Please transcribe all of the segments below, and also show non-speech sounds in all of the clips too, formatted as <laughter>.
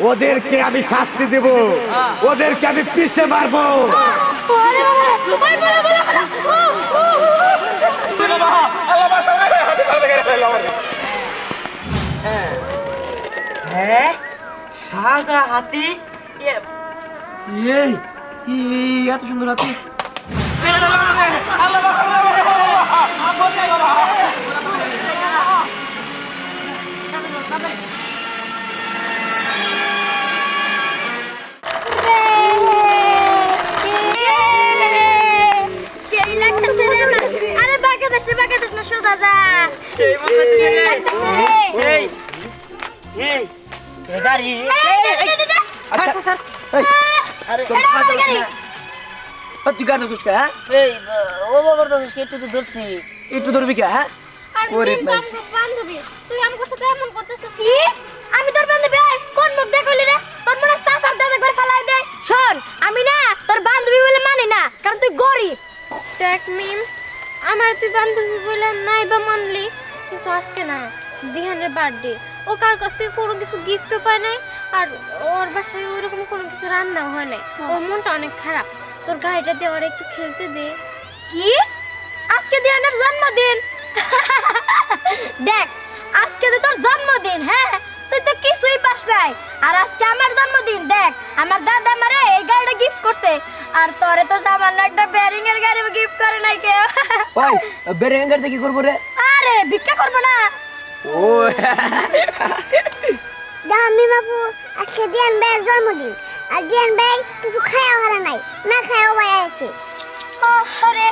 ওদেরকে আমি শাস্তি দেব ওদেরকে আমি পিছে মারবো আরে বাবা রে, ওই বলো, বলো, বলো। ও, ও, ও, ও। হ্যাঁ সাদা হাতি এই এই, এত সুন্দর হাতি সেই গাড়ি। তুই ধরছিস হ্যাঁ? ও বাবার তো একটু তো ধরছি। একটু ধরবি কে হ্যাঁ? আর ওরে কিন্তু ভাই। আমগো বান্ধবী, তুই আমার সাথে এমন করতেছিস? কি? আমি তোর বান্ধবী কোন মুখ দেখলি রে? তোর মনে হয় সাফার দাঁত একবার দে শোন আমি না তোর বান্ধবী বলে মানি না কারণ তুই গরিব। দেখ মিম আমার তুই বান্ধবী বলে নাই বা মানলি কিন্তু আজকে না দিহানের বার্থডে। ও কার কাছ থেকে কোনো কিছু গিফটও পায় নাই আর ওর বাসায় ওরকম কোনো কিছু রান্নাও হয় নাই। ওর মনটা অনেক খারাপ। তোর গাড়িটা দিয়ে ওর একটু খেলতে দে। কি? আজকে দিয়ে দিহানের জন্মদিন? দেখ আজকে তো তোর জন্মদিন হ্যাঁ? তুই তো কিছুই পাস নাই। আর আজকে আমার জন্মদিন দেখ আমার দাদা আমারে এই গাড়িটা গিফট করছে। আর তোরে তো সামান্য একটা ব্যারিং এর গাড়ি গিফট করে নাই কেউ। ওই বেরে গাড়িতে কি করব রে? আরে ভিক্ষা করব না। ও দামি বাবু আজকে দিয়ান ভাইয়ের জন্মদিন। আর দিয়ান ভাই কিছু খায়াও হারা নাই না খায়াও ভাই আছে আরে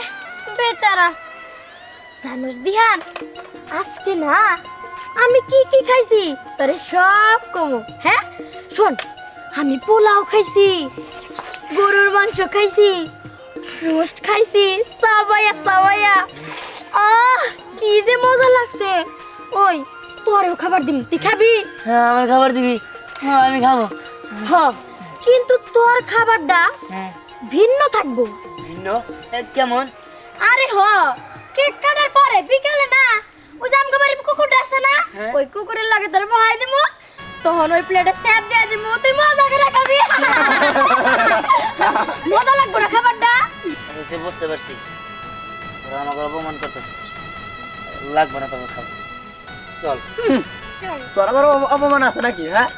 বেচারা। জানুস দিহান আজকে না আমি কি কি খাইছি? তোরে সব কমু হ্যাঁ? শোন আমি পোলাও খাইছি গরুর মাংস খাইছি রোস্ট খাইছি সাবাইয়া সাবাইয়া আহ কি যে মজা লাগছে। ওই তোরেও খাবার দিম। তুই খাবি? হ্যাঁ আমার খাবার দিবি। হ্যাঁ আমি খাব। হ কিন্তু তোর খাবারটা হ্যাঁ। ভিন্ন থাকব। ভিন্ন? কেমন? আরে হ কেক কাটার পরে বিকেলে না ওই যে আমগো বাড়ির কুকুরটা আছে না হ্যাঁ। ওই কুকুরের লাগে তোর বহাই দিমু তখন ওই প্লেটে স্যাপ দিয়ে দিমু তুই মজা করে খাবি। <laughs> মজা লাগবে না খাবারটা? বুঝতে বুঝতে পারছি। তোরা আমাকে অপমান করতেছে লাগবে না তোমার খাবার চল। তোর আবার অপমান আছে নাকি হ্যাঁ?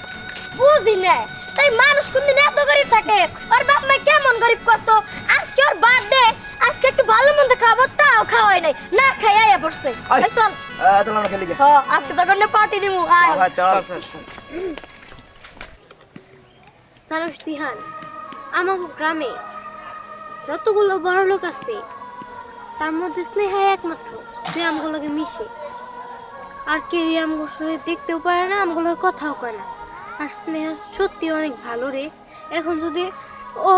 বুঝি না। তাই মানুষ কোনদিন এত গরিব থাকে? ওর বাপ মা কেমন গরিব কত আজকে ওর বার্থডে আজকে একটু ভালো মন্দ খাব তাও খাওয়াই নাই। না খাই আয়া পড়ছে। চল। চল আমরা খেলি গে। হ আজকে তখন পার্টি দিমু আয়। চল। সারস দিহান আমাকে গ্রামে যতগুলো বড় লোক আছে তার মধ্যে স্নেহা একমাত্র যে আমগুলোকে মিশে। আর কেউ আমগুলোর সঙ্গে দেখতেও পারে না আমগুলোকে কথাও কয় না। আর স্নেহা সত্যি অনেক ভালো রে। এখন যদি ও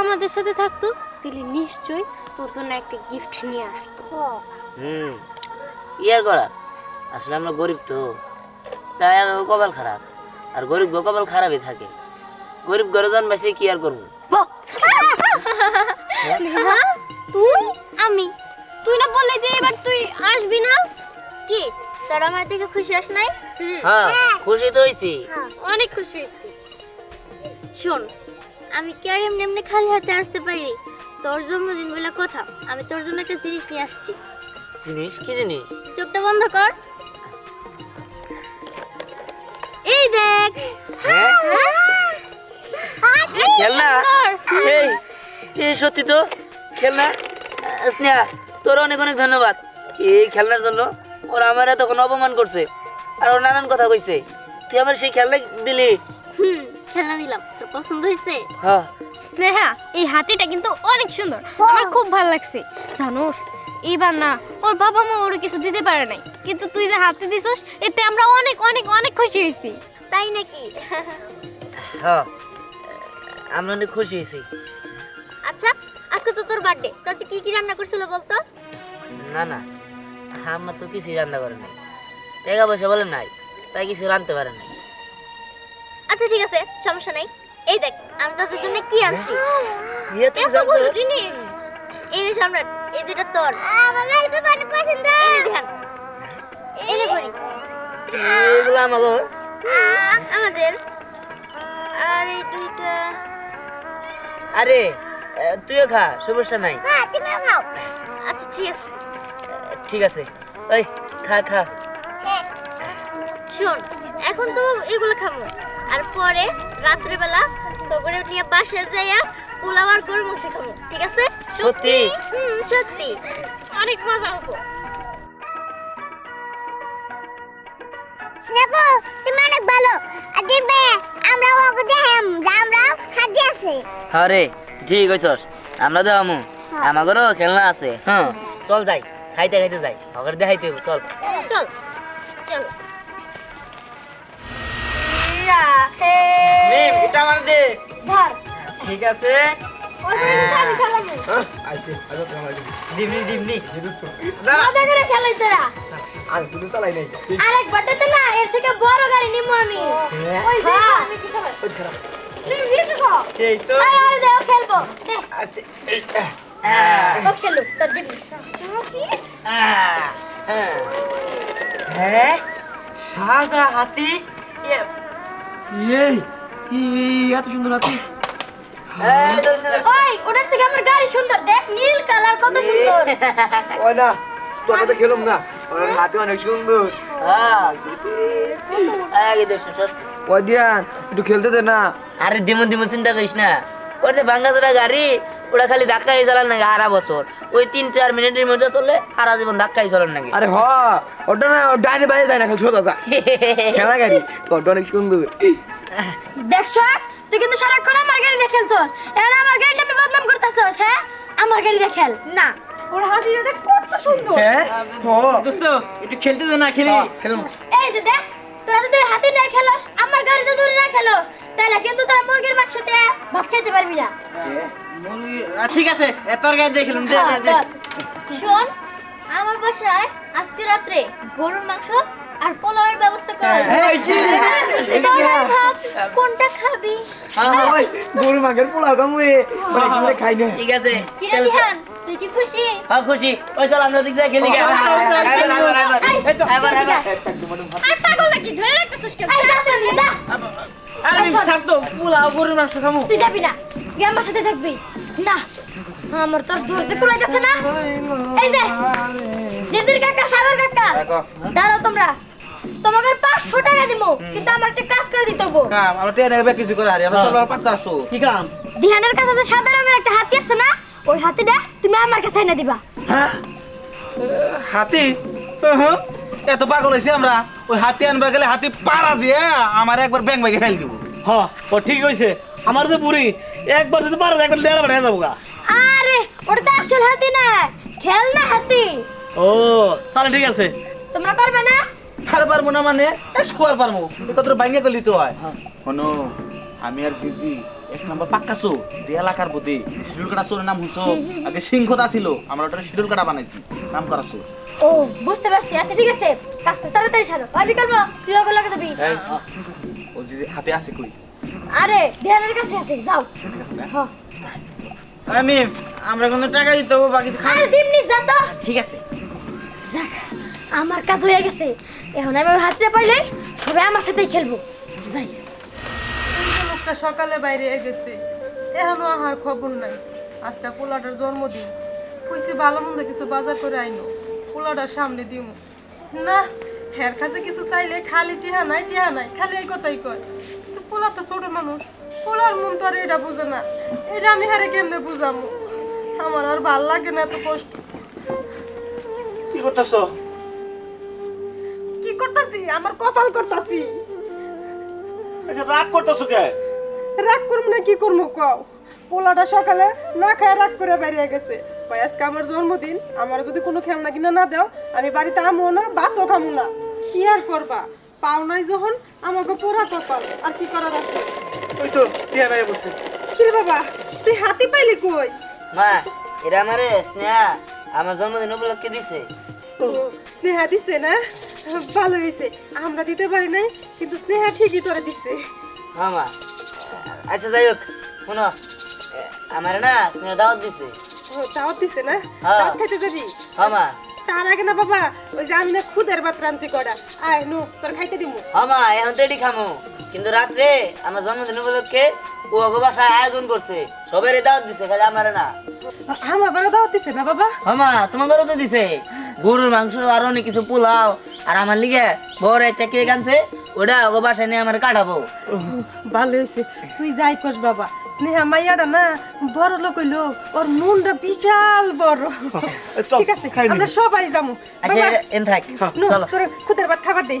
আমাদের সাথে থাকতো তাহলে নিশ্চয়ই তোর জন্য একটা গিফট নিয়ে আসতো। হুম ইয়ার করার? আসলে আমরা গরিব তো। তাই আমার কপাল খারাপ। আর গরিব গো কপাল খারাপই থাকে। গরিব ঘরে জন্মাইছে কি আর করব? হ্যাঁ? তুই? আমি? তুই না বললে যে এবার তুই আসবি না? কি? তোর আমার থেকে খুশি আস নাই? হ্যাঁ খুশি তো হয়েছি অনেক খুশি শোন আমি কি আর এমনি এমনি খালি হাতে আসতে পারি? তোর জন্মদিন বলে কথা আমি তোর জন্য একটা জিনিস নিয়ে আসছি। জিনিস? কি জিনিস? চোখটা বন্ধ কর। এই দেখ। হ্যাঁ? খেলনা। এই এই সত্যি তো। খেলনা। স্নেহা তোর অনেক অনেক ধন্যবাদ। এই খেলনার জন্য ওরা আমার তখন অপমান করছে। আর ওর নানান কথা কইছে। তুই আমার সেই খেলনা দিলি? হুম খেলনা দিলাম। তোর পছন্দ হয়েছে হ্যাঁ। স্নেহা এই হাতিটা কিন্তু অনেক সুন্দর। আমার খুব ভালো লাগছে। জানোস এইবার না ওর বাবা মা ওর কিছু দিতে পারে নাই। কিন্তু তুই যে হাতে দিছস এতে আমরা অনেক অনেক অনেক খুশি হয়েছি। তাই নাকি? হ্যাঁ। আমরা অনেক খুশি হয়েছি। আচ্ছা আজকে তো তোর বার্থডে চাচি কি কি রান্না করছিল বলতো? না না। আমার তো কিছুই রান্না করে নাই। টাকা পয়সা বলে নাই তাই কিছু রাঁধতে পারে নাই। আচ্ছা ঠিক আছে সমস্যা নাই। এই দেখ আমি তোদের জন্য কি আনছি? ইয়ে এতগুলো জিনিস। এই যে সম্রাট এই দুটো তোর। আমার তো বাটি পছন্দ। এই ধ্যান। এই নে বড়ি এগুলো আমাদের আমাদের। আর এই দুইটা। আরে তুইও খা সমস্যা নাই। হ্যাঁ তুমিও খাও। আচ্ছা ঠিক আছে। ঠিক আছে। ওই খা খা। হ্যাঁ শোন এখন তো এগুলো খাব আর পরে রাত্রেবেলা তো করে নিয়ে বাসায় যাইয়া পোলাও আর গরু মাংস খাব ঠিক আছে? সত্যি? হুম সত্যি। অনেক মজা হব। স্নেপো তুমি অনেক ভালো। আর দেখবে আমরা ওকে দেখাম যে আমরাও হাজি আছে। আরে ঠিক হইছস আমরা তো আমু আমাদেরও খেলনা আছে। হ্যাঁ চল যাই। খাইতে খাইতে যাই। ওখানে দেখাইতে হইবো, চল। চল চল। এটা আমার দে। ধর। ঠিক আছে। খেলব। ও খেলু তোর দিবি হ্যাঁ। সাদা হাতি। এ- এই এত সুন্দর হাতি। ওই ওটার থেকে আমার গাড়ি সুন্দর। দেখ নীল কালার কত সুন্দর। <laughs> ওই না তোর সাথে খেলুম না। ওর হাতে অনেক সুন্দর। হ্যাঁ। এই, আগে ধরিস না, সর। ওই দিয়ান একটু খেলতে দে না। আরে দিমন দিমন চিন্তা করিস না। ওটা ভাঙ্গা গাড়ি ওটা খালি ধাক্কাই চালান নাকি হারা বছর। ওই তিন চার মিনিটের মধ্যে চললে সারা জীবন ধাক্কাই চলান নাকি। আরে হ ওটা না ডাইনে বাইরে যায় না খালি সোজা যা খেলা গাড়ি ওটা অনেক সুন্দর দেখছ তুই কিন্তু সারাক্ষণ আমার গাড়ি খেলছস এখন আমার গাড়ি নামে বদনাম করতেছস হ্যাঁ? আমার গাড়ি দিয়ে খেল। না হ্যাঁ? হ। দোস্ত একটু খেলতে দে না এই যে দেখ তোরা যদি হাতে না খেলস আমার গাড়িতে দূরে না খেলস তাহলে কিন্তু তোরা মুরগির মাংস দিয়ে ভাত খেতে পারবি না ঠিক আছে তোর গায়ে দিয়ে খেলুম দে দে দে হ্যাঁ, ধর। শোন আমার বাসায় আজকে রাত্রে গরুর মাংস আর পোলাওয়ের ব্যবস্থা করা কোনটা খাবি ওই গরু মাংসের পোলাও কামুয়ে মানে কি করে খাই না ঠিক আছে তুই কি খুশি হ্যাঁ খুশি ওই চল আমরা দিক দিয়ে খেলি। আর পাগল নাকি ধরে। আরে মিম ছাড় তো পোলাও গরুর মাংস খামু। তুই যাবি না তুই আমার সাথে থাকবি। না আমার তোর ধরতে কুলাইতেছে না। এই যে জিদির কাকা সাগর কাকা। দাঁড়াও তোমরা। তোমাকে পাঁচশো টাকা দিব কিন্তু আমার একটা কাজ করে দিতে হব। কাম আমরা টেনে গেবে কিছু করে হারি আমরা সব পাঁচ আসো কি কাম? ধ্যানের কাছে যে সাদা রঙের একটা হাতি আছে না ওই হাতিটা তুমি আমার কাছে এনে দিবা। হ্যাঁ? হাতি? হ্যাঁ, এত পাগল হয়েছি আমরা ওই হাতি আনবার গেলে হাতি পাড়া দিয়ে আমার একবার ব্যাং ব্যাগে ফেল দিব। হ্যাঁ ও ঠিক হইছে আমার যে বুড়ি একবার যদি পারে একবার দেড় বার হয়ে যাব গা। আরে ওটা তো আসল হাতি না খেলনা হাতি। ও তাহলে ঠিক আছে। তোমরা পারবে না? আর পারব না মানে শোয়ার পারব। কত ভাঙ্গে গেলি তো হয়। শোনো আমি আর জিজি এক নম্বর পাক্কাছো যে এলাকার প্রতি শিডিউল কাটা চোরের নাম হুসো আগে সিংহতা ছিল আমরা ওটা শিডিউল কাটা বানাইছি নাম করাছো ও বুঝতে পারছি। আচ্ছা ঠিক আছে। কাজটা তাড়াতাড়ি সারো। ওই বিকল্প তুই ওগুলো লাগে যাবি। ও জিজি হাতে আছে কই? আরে ধ্যানের কাছে আছে। যাও। হ্যাঁ আমি আমরা কোনো টাকা দিতে হব বা কিছু আর দিমনি যা তো। ঠিক আছে। যাক আমার কাজ হয়ে গেছে। এখন আমি হাতটা পাইলে সবাই আমার সাথেই খেলব। যাই। লোকটা সকালে বাইরে গেছে। এখনও আহার খবর নাই। আজকে পোলাটার জন্মদিন। কইছি ভালো মন্দ কিছু বাজার করে আইনো। পোলাটার সামনে দিমু। না হের কাছে কিছু চাইলে খালি টিহা নাই টিহা নাই খালি এই কথাই কয়। কিন্তু পোলা তো ছোট মানুষ। পোলার মন তো আর এটা বুঝে না। এটা আমি হারে কেমনে বুঝামু? আমার আর ভালো লাগে না এত কষ্ট। কি করতেছো? কি করতাছি? আমার কপাল করতাছি। রাগ করতেছো কে? রাগ করব না কি করব কও? পোলাটা সকালে না খায় রাগ করে বেরিয়ে গেছে। কয় আজকে আমার জন্মদিন আমার যদি কোনো খেলনা কিনা না দাও আমি বাড়িতে আমো না ভাতও খামো না। কি আর করবা? পাও নাই যখন আমাকে পোড়া কপাল আর কি করার আছে? ওই তো টিয়া নাই বসে কি রে বাবা তুই হাতি পাইলি কই? মা এটা আমারে স্নেহা আমার জন্মদিন উপলক্ষে দিছে। ও, স্নেহা দিছে না? ভালো হয়েছে আমরা দিতে পারি নাই কিন্তু স্নেহা ঠিকই তোরে দিছে। হ্যাঁ মা। আচ্ছা যাই হোক শোনো। আমার না স্নেহা দাওয়াত দিছে। দাওয়াত দিছে না? হ্যাঁ। দাওয়াত খাইতে যাবি? হ্যাঁ মা। তার আগে না বাবা ওই যে আমি না খুদের ভাত রাঁধছি কটা। আয় নু তোর খাইতে দিমু। হ্যাঁ মা এখন তো এটি খামো। কিন্তু রাত্রে আমার জন্মদিন উপলক্ষে ও ওগো বাসায় আয়োজন করছে। সবারই দাওয়াত দিছে খালি আমারে না। আমার দাওয়াত দিছে না বাবা? তোমার ঘরে তো দিছে। গরুর মাংস আর অনেক কিছু পোলাও। আর আমার লিগে বড় একটা কেক আনছে ওটা ওগো বাসায় নিয়ে আমার কাটাবো। ভালো হয়েছে। তুই যাই কস বাবা। স্নেহা মাইয়াটা না বড় লোক হইল ওর মনটা বিশাল বড়। <laughs> ঠিক আছে আমরা সবাই যাব। আচ্ছা এন থাক চলো। তোর খুদের ভাত খাবার দেই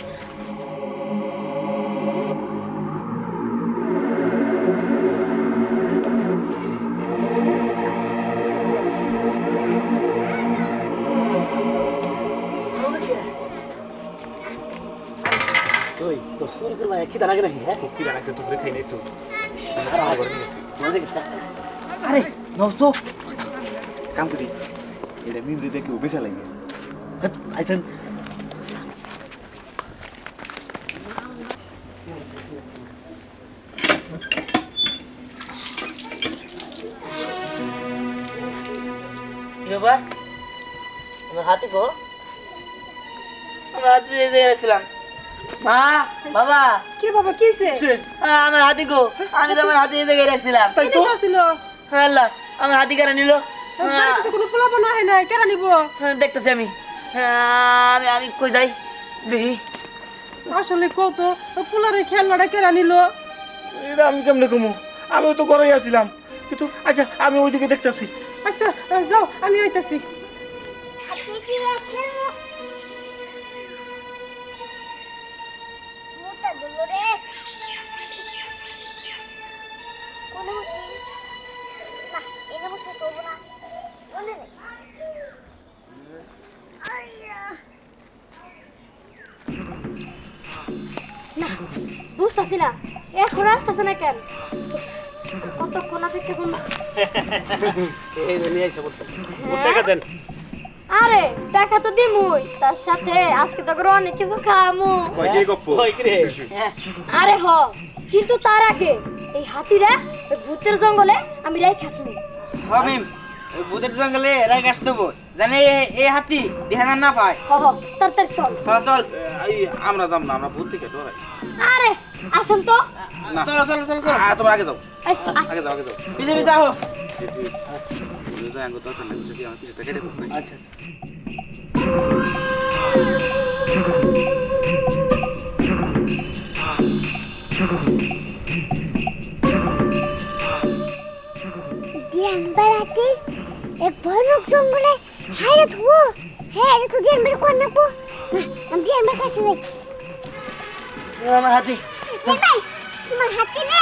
না। কি রাখছে তোকে খাই নাই তো। আরে নস তো কাম করি। এটা মিমরি দেখে বেশা লাগে। আইছেন কি ব্যাপার? আমার হাতে গো। আমার হাতে রাখছিলাম মা বাবা। কি বাবা কি আমার হাতি গো আমি তো আমার হাতে এই জায়গায় রাখছিলাম কি করছিল হ্যাঁ, আল্লাহ আমার হাতি কেন নিল? কোনো হয় নাই কেন নিব? হ্যাঁ, দেখতেছি আমি। হ্যাঁ, আমি আমি কই যাই? দেখি। আসলে কত পোলারে খেলনাটা কেন নিল? এটা আমি কেমনে কমু? আমিও তো ঘরেই আছিলাম। কিন্তু আচ্ছা আমি ওইদিকে দেখতেছি। আচ্ছা যাও আমি আইতাছি। বুঝতেছি না এখন আসতেছে না কেন? কতক্ষণ অপেক্ষা করব আরে টাকা তো দিমুই তার সাথে আজকে তো অনেক কিছু খামু আরে হ কিন্তু তার আগে এই হাতিরা ভূতের জঙ্গলে আমি রেখে আসব ভূতের জঙ্গলে রাই গাছ দেবো। জানে এ- এই হাতি দেখানা না পায়। তাড়াতাড়ি চল। চল চল। এই আমরা যাম না আমরা ভূত থেকে ডরাই। আরে আসেন তো? না চলো চলো চলো চলো। আ, তোমরা আগে যাও। আগে যাও আগে যাও। পিছে পিছে আহো। আচ্ছা। এ ভয়ানক জঙ্গলে। হাইরে ধুবো হ্যাঁ এটা তো দিয়ান বেড় কর না পো না আমি বেড় কাছে যাই আমার হাতি। দিয়ান ভাই তোমার হাতি না?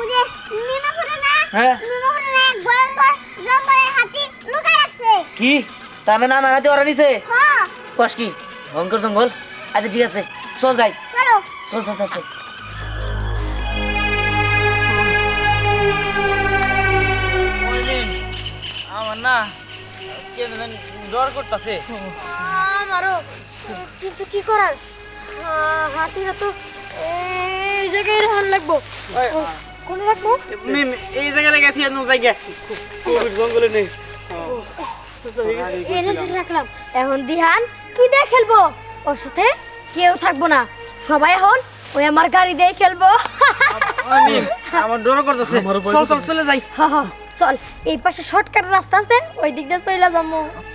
উদে মিমা করে না? হ্যাঁ। মিমা করে না এক ভয়ঙ্কর জঙ্গলে হাতি লুকায় রাখছে। কি? তার মানে আমার হাতে ওরা নিছে? হ্যাঁ কস কি? ভয়ঙ্কর জঙ্গল? আচ্ছা ঠিক আছে। চল যাই। চলো। চল চল চল চল। আমার না কে জানি ডর করতেছে। আমারও কিন্তু কি করার? হাতিরা তো এই জায়গায় রাহান লাগবো। কোনে রাখব? মিম এই জায়গায় গেছি নু জায়গা জঙ্গলে নেই? রাখলাম। এখন দিহান কি দিয়ে খেলব? ওর সাথে কেউ থাকব না। সবাই এখন ওই আমার গাড়ি দিয়ে খেলব। আমার ডর করতেছে। চল চল চলে যাই। হা হা। চল এই পাশে শর্টকাট রাস্তা আছে ওই দিক দিয়ে চলে যাব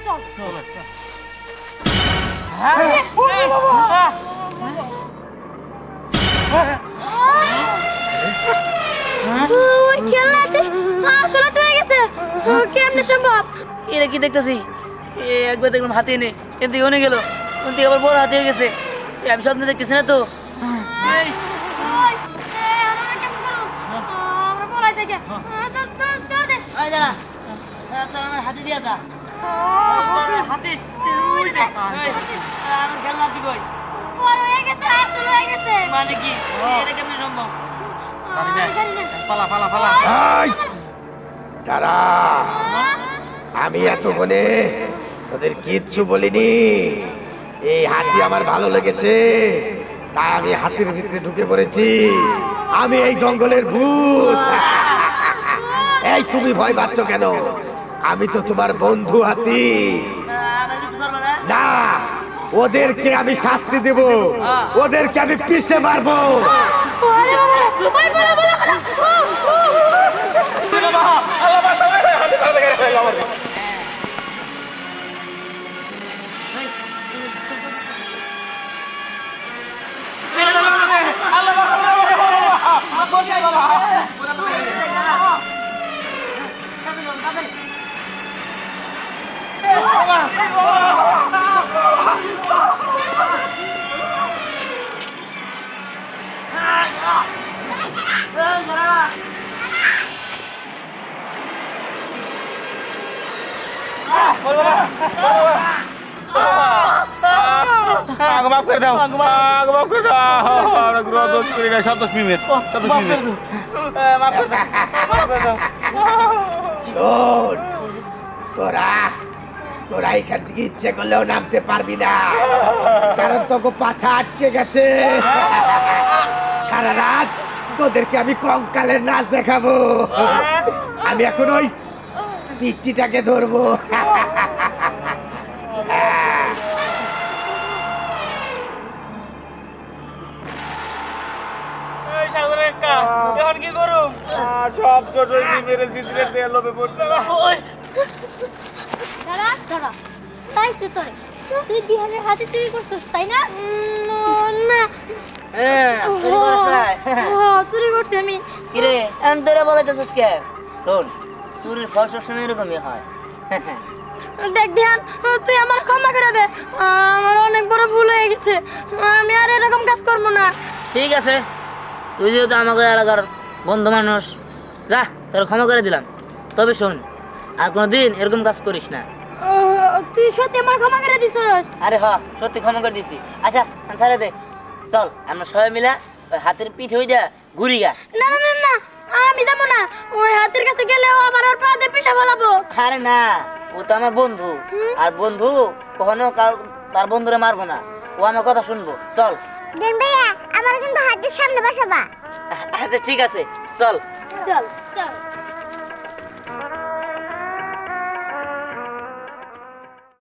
চল ওই খেলনাতে আসলে তো হয়ে গেছে। কেমনে সম্ভব? এরা কি দেখতেছি? এ একবার দেখলাম হাতে এনে কিন্তু এনে গেল কিন্তু আবার বড় হাতে হয়ে গেছে। আমি স্বপ্ন দেখতেছি না তো? আমরা পলাই থেকে। চল, চল, চল দে। আয় দাঁড়া। তোর আমার হাতে দিয়া যা। হাতি এই, খেলনা হাতি কই বড় হয়ে গেছে আসল হয়ে গেছে। মানে কি? এটা কেমন সম্ভব? আমি জানি না। পালা পালা পালা। দাঁড়া। আমি এতক্ষণে তোদের কিচ্ছু বলিনি। এই হাতি আমার ভালো লেগেছে। তাই আমি হাতির ভিতরে ঢুকে পড়েছি। আমি এই জঙ্গলের ভূত। এই তুমি ভয় পাচ্ছ কেন? আমি তো তোমার বন্ধু হাতি না না ওদেরকে আমি শাস্তি দেব। ওদেরকে আমি পিছে মারবো। আরে আগে মাফ করে দাও আগে মাফ করে দাও আমরা গ্রহ দোষ করি না সন্তোষ মিমের সন্তোষ মিমের মাফ করে দাও মাফ করে দাও শোন তোরা তোরা এখান থেকে ইচ্ছে করলেও নামতে পারবি না। কারণ তোকে পাছা আটকে গেছে। সারা রাত তোদেরকে আমি কঙ্কালের নাচ দেখাবো। আমি এখন ওই পিচ্চিটাকে ধরবো। এখন কি করুম? সব ওই মিমের জিতলে পড়ছে। ওই দাঁড়া দাঁড়া। তাই তো তোরে। তুই দিহানের হাতে চুরি করছিস তাই না? না। হ্যাঁ চুরি করতে আমি। কিরে এখন তোরা বলাইতেছিস কে? শোন চুরির ফল সবসময় এরকমই হয়। দেখ দিহান তুই আমার ক্ষমা করে দে। আমার অনেক বড় ভুল হয়ে গেছে। আমি আর এরকম কাজ করব না। ঠিক আছে। তুই যেহেতু আমাকে এলাকার বন্ধু মানুষ যা তোর ক্ষমা করে দিলাম। তবে শোন আর কোনো দিন এরকম কাজ করিস না। তুই সত্যি আমার ক্ষমা করে দিছস? আরে হ সত্যি ক্ষমা করে দিছি। আচ্ছা ছাড়ে দে চল আমরা সবাই মিলে ওই হাতের পিঠ হয়ে যা ঘুরি গা। না না না না আমি যাব না। ওই হাতের কাছে গেলে ও আবার ওর পাতে পিঠা ফলাবো। আরে না ও তো আমার বন্ধু। আর বন্ধু কখনো কার- তার বন্ধুরে মারবো না। ও আমার কথা শুনব। চল। দেন ভাইয়া আমার কিন্তু হাতের সামনে বসাবা। আচ্ছা ঠিক আছে। চল। চল চল।